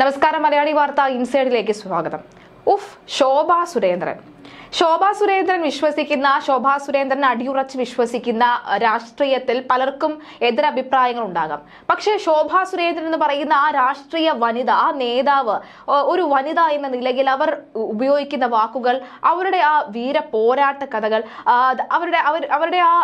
നമസ്കാരം. മലയാളി വാർത്ത ഇൻസൈഡിലേക്ക് സ്വാഗതം. ഉഫ് ശോഭ സുരേന്ദ്രൻ. ശോഭ സുരേന്ദ്രൻ വിശ്വസിക്കുന്ന ശോഭാ സുരേന്ദ്രൻ അടിയുറച്ച് വിശ്വസിക്കുന്ന രാഷ്ട്രീയത്തിൽ പലർക്കും എതിരഭിപ്രായങ്ങൾ ഉണ്ടാകാം. പക്ഷേ ശോഭാ സുരേന്ദ്രൻ എന്ന് പറയുന്ന ആ രാഷ്ട്രീയ വനിത ആ നേതാവ് ഒരു വനിത എന്ന നിലയിൽ അവർ ഉപയോഗിക്കുന്ന വാക്കുകൾ അവരുടെ ആ വീര പോരാട്ട കഥകൾ അവരുടെ അവർ അവരുടെ ആ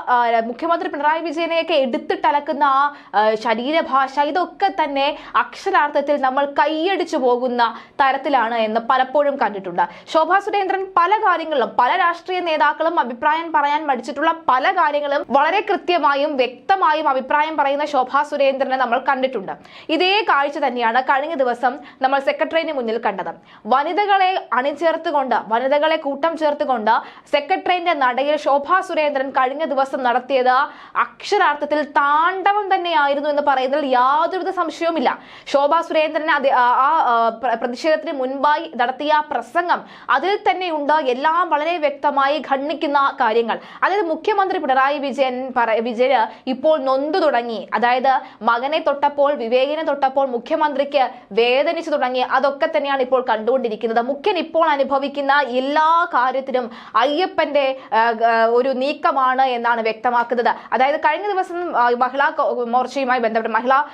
മുഖ്യമന്ത്രി പിണറായി വിജയനെയൊക്കെ എടുത്തിട്ടലക്കുന്ന ആ ശരീരഭാഷ ഇതൊക്കെ തന്നെ അക്ഷരാർത്ഥത്തിൽ നമ്മൾ കൈയടിച്ചു പോകുന്ന തരത്തിലാണ് എന്ന് പലപ്പോഴും കണ്ടിട്ടുണ്ട്. ശോഭാ സുരേന്ദ്രൻ പല കാര്യങ്ങളിലും പല രാഷ്ട്രീയ നേതാക്കളും അഭിപ്രായം പറയാൻ മടിച്ചിട്ടുള്ള പല കാര്യങ്ങളും വളരെ കൃത്യമായും വ്യക്തമായും അഭിപ്രായം പറയുന്ന ശോഭാ സുരേന്ദ്രനെ നമ്മൾ കണ്ടിട്ടുണ്ട്. ഇതേ കാഴ്ച തന്നെയാണ് കഴിഞ്ഞ ദിവസം നമ്മൾ സെക്രട്ടറിന് മുന്നിൽ കണ്ടത്. വനിതകളെ അണിചേർത്തുകൊണ്ട് വനിതകളെ കൂട്ടം ചേർത്തുകൊണ്ട് സെക്രട്ടറിന്റെ നടയിൽ ശോഭാ സുരേന്ദ്രൻ കഴിഞ്ഞ ദിവസം നടത്തിയത് അക്ഷരാർത്ഥത്തിൽ താണ്ഡവം തന്നെയായിരുന്നു എന്ന് പറയുന്നതിൽ യാതൊരുവിധ സംശയവുമില്ല. ശോഭാ സുരേന്ദ്രൻ ആ ആ, ആ, പ്ര- പ്രതിഷേധത്തിന് മുൻപായി നടത്തിയ പ്രസംഗം അതിൽ തന്നെയുണ്ട്. എല്ലാം വളരെ വ്യക്തമായി ഖണ്ഡിക്കുന്ന കാര്യങ്ങൾ. അതായത് മുഖ്യമന്ത്രി പിണറായി വിജയൻ പറ- വിജയന് ഇപ്പോൾ നൊന്തു തുടങ്ങി. അതായത് മകനെ തൊട്ടപ്പോൾ വിവേകിനെ തൊട്ടപ്പോൾ മുഖ്യമന്ത്രിക്ക് വേദനിച്ചു തുടങ്ങി. അതൊക്കെ തന്നെയാണ് ഇപ്പോൾ കണ്ടുകൊണ്ടിരിക്കുന്നത്. മുഖ്യൻ ഇപ്പോൾ അനുഭവിക്കുന്ന എല്ലാ കാര്യത്തിനും അയ്യപ്പന്റെ ഒരു നീക്കമാണ് എന്നാണ് വ്യക്തമാക്കുന്നത്. അതായത് കഴിഞ്ഞ ദിവസം മഹിളാ മോർച്ചയുമായി ബന്ധപ്പെട്ട് മഹിളാ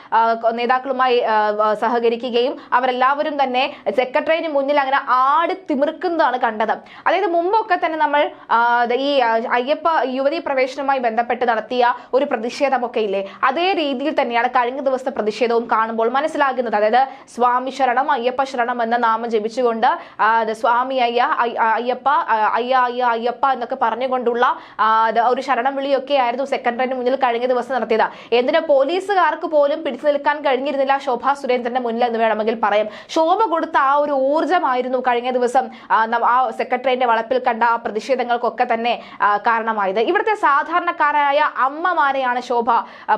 നേതാക്കളുമായി സഹകരിക്കുകയും അവരെല്ലാവരും തന്നെ സെക്രട്ടറിന് മുന്നിൽ അങ്ങനെ ആടി തിമിർക്കുന്നതാണ് കണ്ടത്. അതായത് മുമ്പൊക്കെ തന്നെ നമ്മൾ ഈ അയ്യപ്പ യുവതി പ്രവേശനവുമായി ബന്ധപ്പെട്ട് നടത്തിയ ഒരു പ്രതിഷേധമൊക്കെ ഇല്ലേ? അതേ രീതിയിൽ തന്നെയാണ് കഴിഞ്ഞ ദിവസത്തെ പ്രതിഷേധവും കാണുമ്പോൾ മനസ്സിലാകുന്നത്. അതായത് സ്വാമി ശരണം അയ്യപ്പ ശരണം എന്ന നാമം ജപിച്ചുകൊണ്ട് സ്വാമി അയ്യ അയ്യപ്പ അയ്യ അയ്യ അയ്യപ്പ എന്നൊക്കെ പറഞ്ഞുകൊണ്ടുള്ള ഒരു ശരണം വിളിയൊക്കെ ആയിരുന്നു സെക്രട്ടറിന് മുന്നിൽ കഴിഞ്ഞ ദിവസം നടത്തിയത്. എന്തിനാ പോലീസുകാർക്ക് പോലും പിടിച്ചു നിൽക്കാൻ കഴിഞ്ഞിരുന്നില്ല? ശോഭാ സുരേന്ദ്രന്റെ മുന്നിൽ എന്ന് വേണമെങ്കിൽ പറയാം. ശോഭ കൊടുത്ത ആ ഒരു ഊർജമായിരുന്നു കഴിഞ്ഞ ദിവസം ആ സെക്രട്ടറിന്റെ വളപ്പിൽ കണ്ട ആ പ്രതിഷേധങ്ങൾക്കൊക്കെ തന്നെ കാരണമായത്. ഇവിടുത്തെ സാധാരണക്കാരായ അമ്മമാരെയാണ് ശോഭ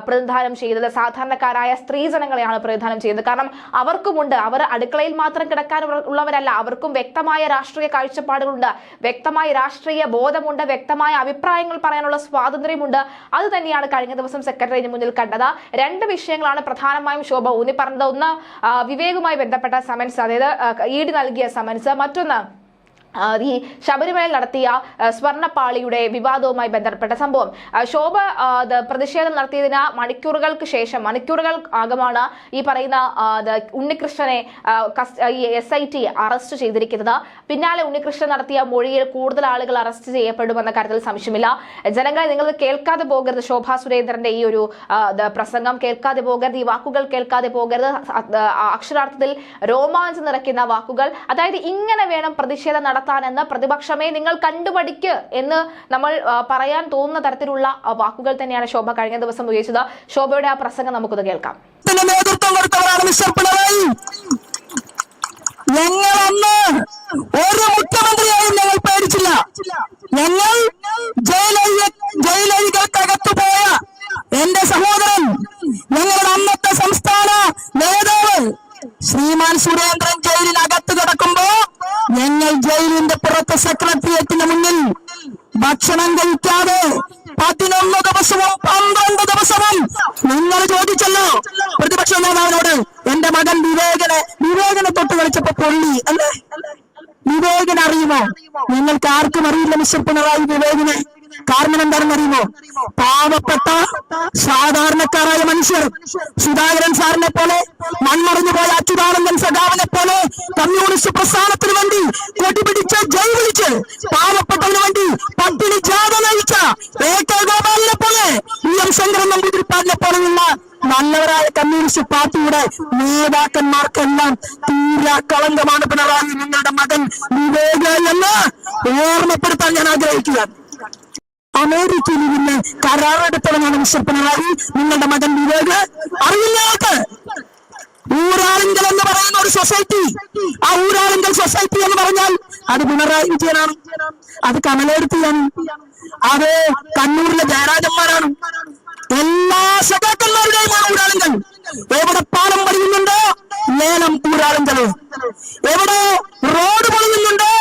പ്രതിദാനം ചെയ്തത്. സാധാരണക്കാരായ സ്ത്രീജനങ്ങളെയാണ് പ്രതിനിധാനം ചെയ്യുന്നത് കാരണം അവർക്കുമുണ്ട്. അവർ അടുക്കളയിൽ മാത്രം കിടക്കാൻ ഉള്ളവരല്ല. അവർക്കും വ്യക്തമായ രാഷ്ട്രീയ കാഴ്ചപ്പാടുകളുണ്ട്. വ്യക്തമായ രാഷ്ട്രീയ ബോധമുണ്ട്. വ്യക്തമായ അഭിപ്രായങ്ങൾ പറയാനുള്ള സ്വാതന്ത്ര്യമുണ്ട്. അത് തന്നെയാണ് കഴിഞ്ഞ ദിവസം സെക്രട്ടറിന് മുന്നിൽ കണ്ടത്. രണ്ട് വിഷയങ്ങളാണ് പ്രധാനമായും ശോഭ ഊന്നി പറഞ്ഞത് ഒന്ന് വിവേകമായി ബന്ധപ്പെട്ട സമൻസ് അതായത് ഡി നൽകിയ സമൻസ്. മറ്റൊന്ന് ഈ ശബരിമല നടത്തിയ സ്വർണപ്പാളിയുടെ വിവാദവുമായി ബന്ധപ്പെട്ട സംഭവം. ശോഭ പ്രതിഷേധം നടത്തിയതിന് മണിക്കൂറുകൾക്ക് ശേഷം മണിക്കൂറുകൾ ആകമാണ് ഈ പറയുന്ന ഉണ്ണികൃഷ്ണനെ എസ് ഐ ടി അറസ്റ്റ് ചെയ്തിരിക്കുന്നത്. പിന്നാലെ ഉണ്ണികൃഷ്ണൻ നടത്തിയ മൊഴിയിൽ കൂടുതൽ ആളുകൾ അറസ്റ്റ് ചെയ്യപ്പെടുമെന്ന കാര്യത്തിൽ സംശയമില്ല. ജനങ്ങളെ നിങ്ങൾ കേൾക്കാതെ പോകരുത് ശോഭാ സുരേന്ദ്രന്റെ ഈ ഒരു പ്രസംഗം. കേൾക്കാതെ പോകരുത് ഈ വാക്കുകൾ കേൾക്കാതെ പോകരുത്. അക്ഷരാർത്ഥത്തിൽ രോമാഞ്ചം നിറയ്ക്കുന്ന വാക്കുകൾ. അതായത് ഇങ്ങനെ വേണം പ്രതിഷേധം നടത്താനെന്ന് പ്രതിപക്ഷമേ നിങ്ങൾ കണ്ടുപഠിക്ക് എന്ന് നമ്മൾ പറയാൻ തോന്നുന്ന തരത്തിലുള്ള വാക്കുകൾ തന്നെയാണ് ശോഭ കഴിഞ്ഞ ദിവസം ഉപയോഗിച്ചത് ശോഭയുടെ ആ പ്രസംഗം നമുക്കൊന്ന് കേൾക്കാം. ഞങ്ങൾ അന്ന് ഒരു മുഖ്യമന്ത്രിയായും ഞങ്ങൾ പേടിച്ചില്ല. ഞങ്ങൾ ജയിലഴി ജയിലഴികൾക്കകത്തു പോയ എന്റെ സഹോദരൻ ഞങ്ങളുടെ അന്നത്തെ സംസ്ഥാന നേതാവ് ശ്രീമാൻ സുരേന്ദ്രൻ ജയിലിനകത്ത് ചോദിച്ചല്ലോ. പ്രതിപക്ഷ നേതാവിനോട് എന്റെ മകൻ വിവേകനെ വിവേകനെ തൊട്ട് കളിച്ചപ്പോ പൊള്ളി അല്ലേ? വിവേകനെ അറിയുമോ? നിങ്ങൾക്ക് ആർക്കും അറിയില്ല മിസ്റ്റർ പിണറായി വിവേകനെ. കാരണം എന്താണെന്ന് അറിയുമോ പാവപ്പെട്ട സാധാരണക്കാരായ മനുഷ്യർ സുധാകരൻ സാറിനെ പോലെ മൺമറിഞ്ഞു പോയ അച്യുതാനന്ദൻ സഖാവിനെ പോലെ കമ്മ്യൂണിസ്റ്റ് പ്രസ്ഥാനത്തിന് വേണ്ടി കൊടിപിടിച്ച് ജയ് വിളിച്ച് പാവപ്പെട്ടതിന് വേണ്ടി പട്ടിണി ജാഥ നയിച്ച എ കെ ഗോപാലിനെ പോലെ വി എം ശങ്കരൻ നമ്പൂതിരിപ്പാടിനെ പോലെയുള്ള നല്ലവരായ കമ്മ്യൂണിസ്റ്റ് പാർട്ടിയുടെ നേതാക്കന്മാർക്കെല്ലാം തീരാ കളങ്കമാണ് പിണറായി നിങ്ങളുടെ മകൻ വിവേക എന്ന് ഓർമ്മപ്പെടുത്താൻ ഞാൻ ആഗ്രഹിക്കുക. അമേരിക്കയിൽ നിന്ന് കരാറെടുത്തവനാണ് മിസ്റ്റർ പിണറായി. നിങ്ങളുടെ മകൻ വിവേക്. അറിയില്ല ആൾക്ക്. ഊരാളുങ്കൽ എന്ന് പറയുന്ന ഒരു സൊസൈറ്റി ആ ഊരാളിങ്കൽ സൊസൈറ്റി എന്ന് പറഞ്ഞാൽ അത് പിണറായി വിജയനാണ്. അത് കമലെടുത്തിയാണ്. അത് കണ്ണൂരിലെ ജയരാജന്മാരാണ്. എല്ലാ സഖാക്കന്മാരുടെയുമാണ് ഊരാളുങ്കൽ എവിടെ പാലം പണിയുന്നുണ്ടോ? ലേലം ഊരാളുങ്കൽ എവിടെ റോഡ് പണിയുന്നുണ്ടോ?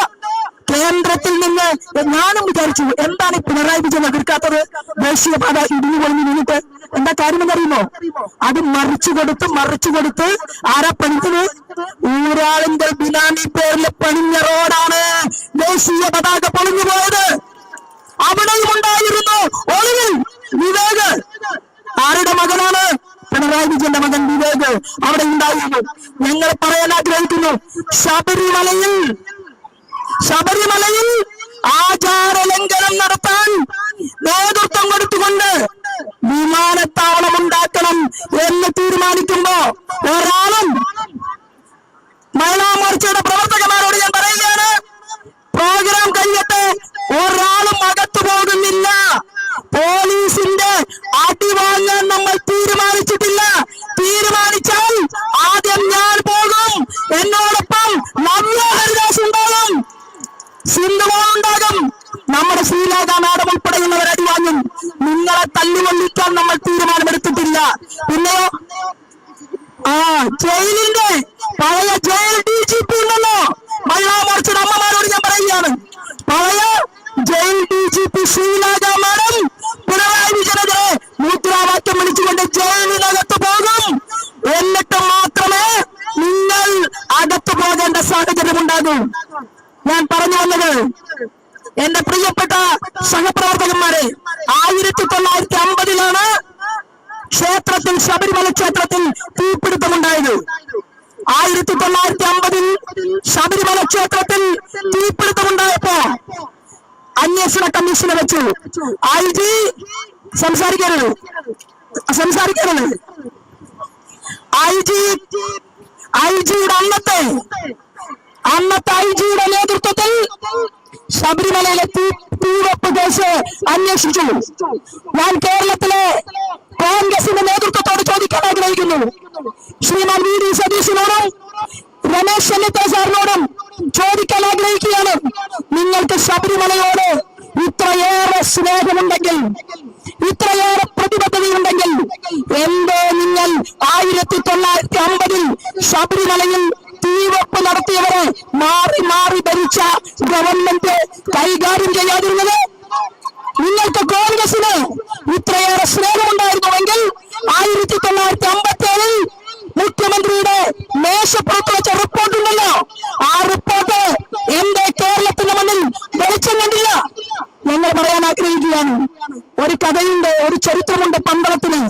കേന്ദ്രത്തിൽ നിന്ന് ഞാനും വിചാരിച്ചു എന്താണ് ഈ പിണറായി വിജയൻ എതിർക്കാത്തത്? ദേശീയപാത ഇടിഞ്ഞു പൊളിഞ്ഞു നിന്നിട്ട് എന്താ കാര്യം അറിയുമോ അത് മറിച്ചു കൊടുത്ത് മറിച്ചു കൊടുത്ത് ആരാ പണിച്ചത് ഊരാളുങ്കൽ ബിനാമി പേരിൽ പണിഞ്ഞ റോഡാണ്. ദേശീയ പതാക പൊളിഞ്ഞു പോയത് അവിടെയും ഉണ്ടായിരുന്നു ഒളിവിൽ വിവേക് ആരുടെ മകനാണ് പിണറായി വിജയന്റെ മകൻ വിവേക് ഉണ്ടായിരുന്നു ഞങ്ങൾ പറയാൻ ആഗ്രഹിക്കുന്നു. ശബരിമലയിൽ ശബരിമലയിൽ ആചാര ലംഘനം നടത്താൻ നേതൃത്വം കൊടുത്തുകൊണ്ട് വിമാനത്താവളം ഉണ്ടാക്കണം എന്ന് തീരുമാനിക്കുമ്പോ ഒരാളും മഹിളാ മോർച്ചയുടെ പ്രവർത്തകന്മാരോട് പിന്നെയോ ആ ജയിലിന്റെ പഴയ ജയിൽ ഡി ജി പി ഉണ്ടല്ലോ. മഹിളാ മോർച്ചയുടെ അമ്മമാരോട് ഞാൻ പറയുകയാണ്. പഴയ jail D G P Sreelekha madam Pinarayi വിജയനെതിരെ മുദ്രാവാക്യം വിളിച്ചുകൊണ്ട് ജയിലിനകത്ത് പോകും. എന്നിട്ട് മാത്രമേ നിങ്ങൾ അകത്ത് പോകേണ്ട സാഹചര്യം ഉണ്ടാകൂ. ഞാൻ പറഞ്ഞു വന്നത് എന്റെ പ്രിയപ്പെട്ട സഹപ്രവർത്തകന്മാരെ ആയിരത്തി തൊള്ളായിരത്തി അമ്പതിലാണ് ശബരിമല ക്ഷേത്രത്തിൽ തീപിടുത്തമുണ്ടായത്. ആയിരത്തി തൊള്ളായിരത്തി അമ്പതിൽ ശബരിമല ക്ഷേത്രത്തിൽ തീപിടുത്തമുണ്ടായപ്പോ അന്വേഷണ കമ്മീഷനെ വെച്ചു. ഐ ജി സംസാരിക്കരുത്. സംസാരിക്കരുത്. ഐ ജി ഐ ജിയുടെ അന്നത്തെ അന്നത്തെ ഐ ജിയുടെ നേതൃത്വത്തിൽ ശബരിമലയിലെ തീവെപ്പ് കേസ് അന്വേഷിച്ചു. ഞാൻ കേരളത്തിലെ കോൺഗ്രസിന്റെ നേതൃത്വത്തോട് ചോദിക്കാൻ ആഗ്രഹിക്കുന്നു. ശ്രീമാൻ വി ഡി സതീശനോടും രമേശ് ചെന്നിത്തല സാറിനോടും ചോദിക്കാൻ ആഗ്രഹിക്കുകയാണ്. നിങ്ങൾക്ക് ശബരിമലയോട് ഇത്രയേറെ സ്നേഹമുണ്ടെങ്കിൽ ഇത്രയേറെ പ്രതിബദ്ധതയുണ്ടെങ്കിൽ എന്തോ നിങ്ങൾ ആയിരത്തി തൊള്ളായിരത്തി അമ്പതിൽ ശബരിമലയിൽ തീവപ്പ് നടത്തിയവരെ മാറി മാറി ഭരിച്ച ഗവൺമെന്റ് കൈകാര്യം ചെയ്യാതിരുന്നത്? നിങ്ങൾക്ക് കോൺഗ്രസിന് ഇത്രയേറെ സ്നേഹമുണ്ടായിരുന്നുവെങ്കിൽ ആയിരത്തി തൊള്ളായിരത്തി അമ്പത്തി ഏഴിൽ മുഖ്യമന്ത്രിയുടെ മേശപ്പുറത്ത് വെച്ച റിപ്പോർട്ട് ഉണ്ടല്ലോ ആ റിപ്പോർട്ട് എന്റെ കേരളത്തിന്റെ മുന്നിൽ വെളിച്ചം കണ്ടില്ല. ഞങ്ങൾ പറയാൻ ആഗ്രഹിക്കുകയാണ്. ഒരു കഥയുണ്ട് ഒരു ചരിത്രമുണ്ട് പന്തളത്തിന്.